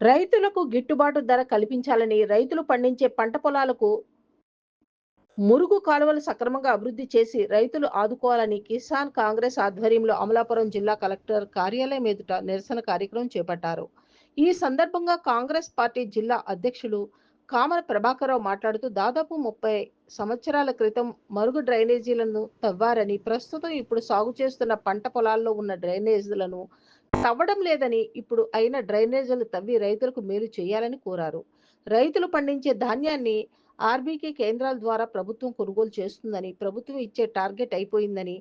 రైతులకు గిట్టుబాటు ధర కల్పించాలని రైతులు పండించే పంట పొలాలకు మురుగు కాలువలు సక్రమంగా అభివృద్ధి చేసి రైతులు ఆదుకోవాలని కిసాన్ కాంగ్రెస్ ఆధ్వర్యంలో అమలాపురం జిల్లా కలెక్టర్ కార్యాలయం ఎదుట నిరసన కార్యక్రమం చేపట్టారు. ఈ సందర్భంగా కాంగ్రెస్ పార్టీ జిల్లా అధ్యక్షులు కామర ప్రభాకరరావు మాట్లాడుతూ దాదాపు ముప్పై సంవత్సరాల క్రితం మరుగు డ్రైనేజీలను తవ్వారని ప్రస్తుతం ఇప్పుడు సాగు చేస్తున్న పంట పొలాల్లో ఉన్న డ్రైనేజీలను తవ్వడం లేదని ఇప్పుడు అయిన డ్రైనేజీలు తవ్వి రైతులకు మేలు చేయాలని కోరారు. రైతులు పండించే ధాన్యాన్ని ఆర్బీకే కేంద్రాల ద్వారా ప్రభుత్వం కొనుగోలు చేస్తుందని ప్రభుత్వం ఇచ్చే టార్గెట్ అయిపోయిందని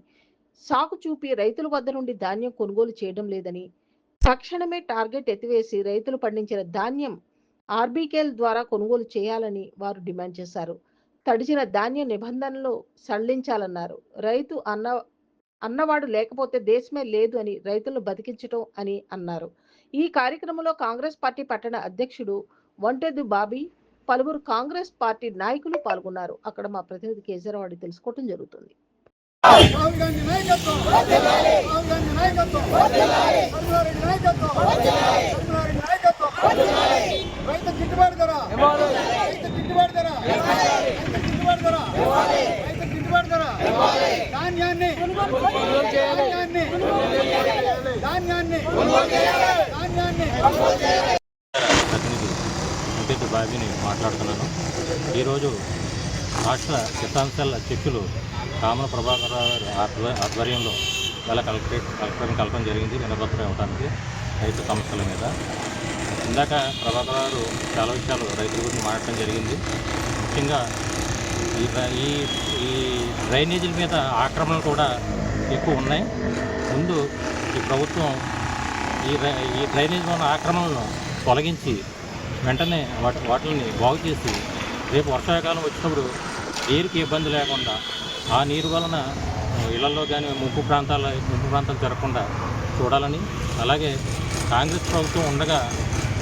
సాకు చూపి రైతుల వద్ద నుండి ధాన్యం కొనుగోలు చేయడం లేదని తక్షణమే టార్గెట్ ఎత్తివేసి రైతులు పండించిన ధాన్యం ఆర్బీకేల ద్వారా కొనుగోలు చేయాలని వారు డిమాండ్ చేశారు. తడిచిన ధాన్యం నిబంధనలు సడలించాలన్నారు. రైతు అన్న అన్నవాడు లేకపోతే దేశమే లేదు అని రైతులను బతికించటం అని అన్నారు. ఈ కార్యక్రమంలో కాంగ్రెస్ పార్టీ పట్టణ అధ్యక్షుడు వంటెద్దు బాబీ పలువురు కాంగ్రెస్ పార్టీ నాయకులు పాల్గొన్నారు. అక్కడ మా ప్రతినిధి కేసరవాడి తెలుసుకోవటం జరుగుతుంది. రైతు గిట్టుబాటు ధర రైతు గిట్టుబాటు ధర రైతు గిట్టుబాటు ధర. గిట్టుబాటు ధర ధాన్యాన్ని ధాన్యాన్ని ధాన్యాన్ని ధాన్యాన్ని వెంకట బాబీని మాట్లాడుతున్నాను. ఈరోజు రాష్ట్ర కిసాన్ సెల్ అధ్యక్షులు కామన ప్రభాకర్ రావు గారి ఆధ్వర్యంలో గల కలెక్టరేట్ కలెక్టర్ని కలపడం జరిగింది. వినపత్రం ఇవ్వడానికి రైతు సమస్యల మీద. ఇందాక ప్రభాకర్ గారు చాలా విషయాలు రైతుల గురించి మాట్లాడటం జరిగింది. ముఖ్యంగా ఈ ఈ ఈ డ్రైనేజీల మీద ఆక్రమణలు కూడా ఎక్కువ ఉన్నాయి. ముందు ఈ ప్రభుత్వం ఈ డ్రై- ఈ డ్రైనేజ్ ఉన్న ఆక్రమణలను తొలగించి వెంటనే వాటి వాటిని బాగు చేసి రేపు వర్షాకాలం వచ్చినప్పుడు నీరుకి ఇబ్బంది లేకుండా ఆ నీరు వలన ఇళ్ళలో కానీ ముంపు ప్రాంతాల ముంపు ప్రాంతాలు జరగకుండా చూడాలని అలాగే కాంగ్రెస్ ప్రభుత్వం ఉండగా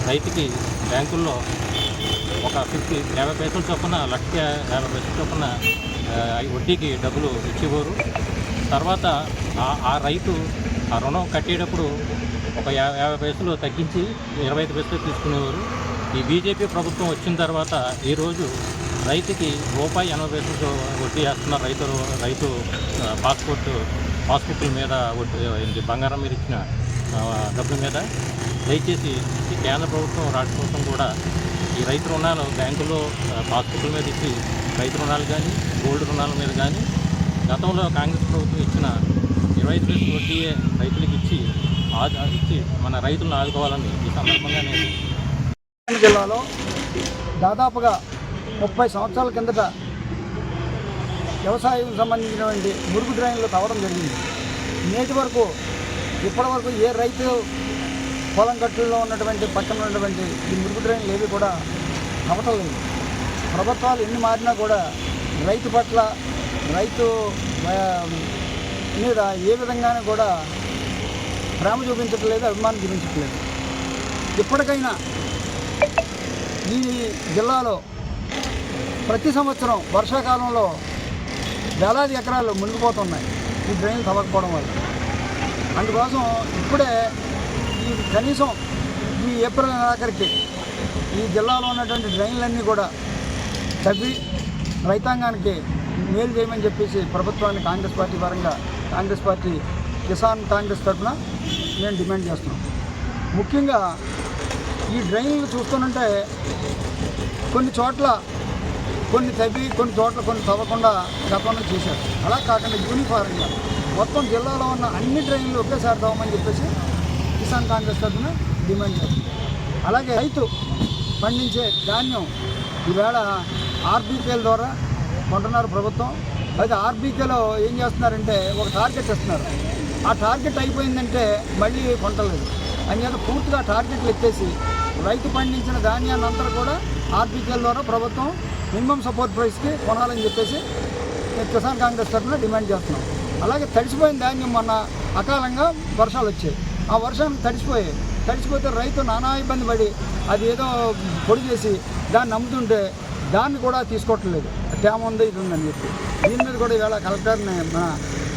రైతుకి బ్యాంకుల్లో ఒక ఫిఫ్టీ యాభై పైసలు చొప్పున లక్ష యాభై పైసలు చొప్పున వడ్డీకి డబ్బులు ఇచ్చేవారు. తర్వాత ఆ- రైతు ఆ రుణం కట్టేటప్పుడు ఒక యాభై పైసలు తగ్గించి ఇరవై ఐదు పైసలు తీసుకునేవారు. ఈ బీజేపీ ప్రభుత్వం వచ్చిన తర్వాత ఈరోజు రైతుకి రూపాయి ఎనభై పైసలు వడ్డీ వేస్తున్న రైతు రైతు పాస్పోర్టు పాస్పోర్ట్ పాస్బుక్ల మీద వడ్డీ బంగారం మీద ఇచ్చిన డబ్బుల మీద దయచేసి ఈ కేంద్ర ప్రభుత్వం రాష్ట్ర ప్రభుత్వం కూడా ఈ రైతు రుణాలు బ్యాంకులో పాస్బుక్ల మీద ఇచ్చి రైతు రుణాలు కానీ గోల్డ్ రుణాల మీద కానీ గతంలో కాంగ్రెస్ ప్రభుత్వం ఇచ్చిన ఇరవై ఐదు వడ్డీయే రైతులకు ఇచ్చి ఇచ్చి మన రైతులను ఆదుకోవాలని ఈ సందర్భంగా నేను జిల్లాలో దాదాపుగా ముప్పై సంవత్సరాల కిందట వ్యవసాయం సంబంధించినటువంటి మురుగు డ్రైన్లు తవ్వడం జరిగింది. నేటి వరకు ఇప్పటి వరకు ఏ రైతు పొలం గట్టుల్లో ఉన్నటువంటి పక్కన ఉన్నటువంటి ఈ మురుగు డ్రైన్లు ఏవి కూడా తవ్వటం ప్రభుత్వాలు ఎన్ని మారినా కూడా రైతు పట్ల రైతు మీద ఏ విధంగానూ కూడా ప్రేమ చూపించట్లేదు అభిమానం చూపించట్లేదు. ఇప్పటికైనా ఈ జిల్లాలో ప్రతి సంవత్సరం వర్షాకాలంలో వేలాది ఎకరాలు మునిగిపోతున్నాయి ఈ డ్రైన్లు తవ్వకపోవడం వల్ల. అందుకోసం ఇప్పుడే కనీసం ఈ ఏప్రిల్ నెలాఖరికి ఈ జిల్లాలో ఉన్నటువంటి డ్రైన్లన్నీ కూడా తవ్వి రైతాంగానికి మేలు చేయమని చెప్పేసి ప్రభుత్వాన్ని కాంగ్రెస్ పార్టీ పరంగా కాంగ్రెస్ పార్టీ కిసాన్ కాంగ్రెస్ తరఫున నేను డిమాండ్ చేస్తున్నాం. ముఖ్యంగా ఈ డ్రైన్లు చూస్తుంటే కొన్ని చోట్ల కొన్ని తవ్వి కొన్ని చోట్ల కొన్ని తవ్వకుండా గతంలో చేశారు. అలా కాకుండా యూనిఫారంగా మొత్తం జిల్లాలో ఉన్న అన్ని డ్రైన్లు ఒకేసారి తవ్వమని చెప్పేసి కిసాన్ కాంగ్రెస్ తరఫున డిమాండ్ చేస్తుంది. అలాగే రైతు పండించే ధాన్యం ఈవేళ ఆర్బీకేల ద్వారా కొంటున్నారు ప్రభుత్వం. అయితే ఆర్బీకేలో ఏం చేస్తున్నారంటే ఒక టార్గెట్ ఇస్తున్నారు ఆ టార్గెట్ అయిపోయిందంటే మళ్ళీ కొంటలేదు అంచేత పూర్తిగా టార్గెట్లు ఎత్తేసి రైతు పండించిన ధాన్యాన్ని అంతా కూడా ఆర్బీకేల ద్వారా ప్రభుత్వం మినిమం సపోర్ట్ ప్రైస్కి కొనాలని చెప్పేసి కిసాన్ కాంగ్రెస్ తరఫున డిమాండ్ చేస్తున్నాం. అలాగే తడిసిపోయిన ధాన్యం మొన్న అకాలంగా వర్షాలు వచ్చాయి. ఆ వర్షం తడిసిపోయాయి తడిసిపోతే రైతు నానా ఇబ్బంది పడి అది ఏదో పొడి చేసి దాన్ని నమ్ముతుంటే దాన్ని కూడా తీసుకోవట్లేదు. తేమ ఉంది ఇది ఉందని చెప్పి. దీని మీద కూడా ఇవాళ కలెక్టర్ని మన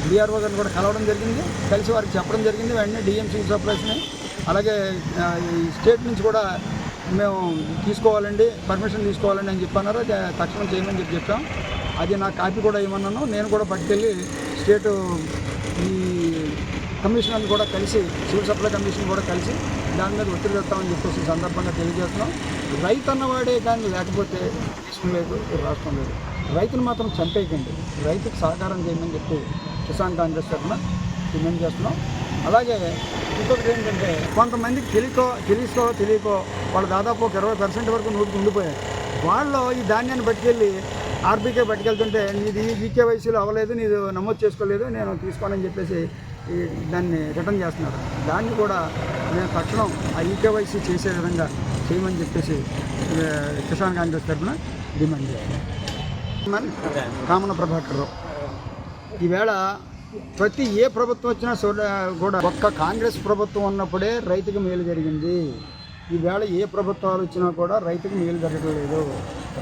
డిఆర్ఓ గారిని కూడా కలవడం జరిగింది. కలిసి వారికి చెప్పడం జరిగింది. వెంటనే డిఎంసీ సప్లైస్ని అలాగే స్టేట్ నుంచి కూడా మేము తీసుకోవాలండి పర్మిషన్ తీసుకోవాలండి అని చెప్పన్నారు తక్షణం చేయమని చెప్పి చెప్పాం. అది నా కాపీ కూడా ఇవ్వమన్నాను. నేను కూడా పట్టుకెళ్ళి స్టేటు ఈ కమిషనర్ని కూడా కలిసి సివిల్ సప్లై కమిషన్ కూడా కలిసి దాని మీద ఒత్తిడి తెస్తామని చెప్పేసి ఈ సందర్భంగా తెలియజేస్తున్నాం. రైతు అన్నవాడే కానీ లేకపోతే దేశం లేదు రాష్ట్రం లేదు. రైతును మాత్రం చంపేయకండి. రైతుకు సహకారం చేయమని చెప్పి కిసాన్ కాంగ్రెస్ తరఫున డిమాండ్ చేస్తున్నాం. అలాగే ఇంకొకటి ఏంటంటే కొంతమందికి తెలియకో తెలుసుకో తెలియకో వాళ్ళు దాదాపు ఒక ఇరవై పర్సెంట్ వరకు నూటికి ఉండిపోయారు. వాళ్ళు ఈ ధాన్యాన్ని పట్టుకెళ్ళి ఆర్బీకే పట్టుకెళ్తుంటే నీది ఈకేవైసీలో అవ్వలేదు నీది నమోదు చేసుకోలేదు నేను తీసుకోనని చెప్పేసి దాన్ని రిటర్న్ చేస్తున్నారు. దాన్ని కూడా నేను తక్షణం ఆ ఈకేవైసీ చేసే విధంగా చేయమని చెప్పేసి కిసాన్ కాంగ్రెస్ తరఫున డిమాండ్ చేస్తున్నాను కామన ప్రభాకర్ రావు. ఈవేళ ప్రతి ఏ ప్రభుత్వం వచ్చినా చూడ- కూడా ఒక్క కాంగ్రెస్ ప్రభుత్వం ఉన్నప్పుడే రైతుకు మేలు జరిగింది. ఈవేళ ఏ ప్రభుత్వాలు వచ్చినా కూడా రైతుకు మేలు జరగడం లేదు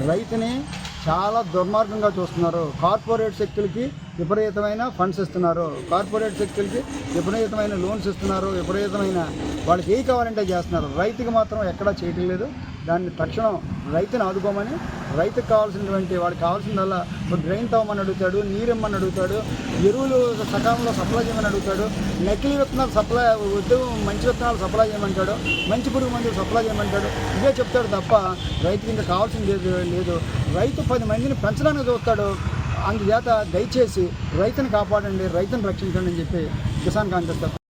రైతుని చాలా దుర్మార్గంగా చూస్తున్నారు. కార్పొరేట్ శక్తులకి విపరీతమైన ఫండ్స్ ఇస్తున్నారు. కార్పొరేట్ శక్తులకి విపరీతమైన లోన్స్ ఇస్తున్నారు. విపరీతమైన వాళ్ళకి ఏ కావాలంటే చేస్తున్నారు. రైతుకి మాత్రం ఎక్కడా చేయటం లేదు. దాన్ని తక్షణం రైతుని ఆదుకోమని రైతుకు కావాల్సినటువంటి వాడికి కావాల్సిందల్లా ఒక డ్రైన్ తవ్వమని అడుగుతాడు నీరిమ్మని అడుగుతాడు ఎరువులు సకాలంలో సప్లై చేయమని అడుగుతాడు నకిలీ విత్తనాలు సప్లై వద్దు మంచి విత్తనాలు సప్లై చేయమంటాడు మంచి పురుగు మందులు సప్లై చేయమంటాడు ఇదే చెప్తాడు తప్ప రైతుకి ఇంకా కావాల్సింది లేదు రైతు పది మందిని పెంచడానికి చూస్తాడు. అందుచేత దయచేసి రైతుని కాపాడండి రైతుని రక్షించండి అని చెప్పి కిసాన్ కాంగ్రెస్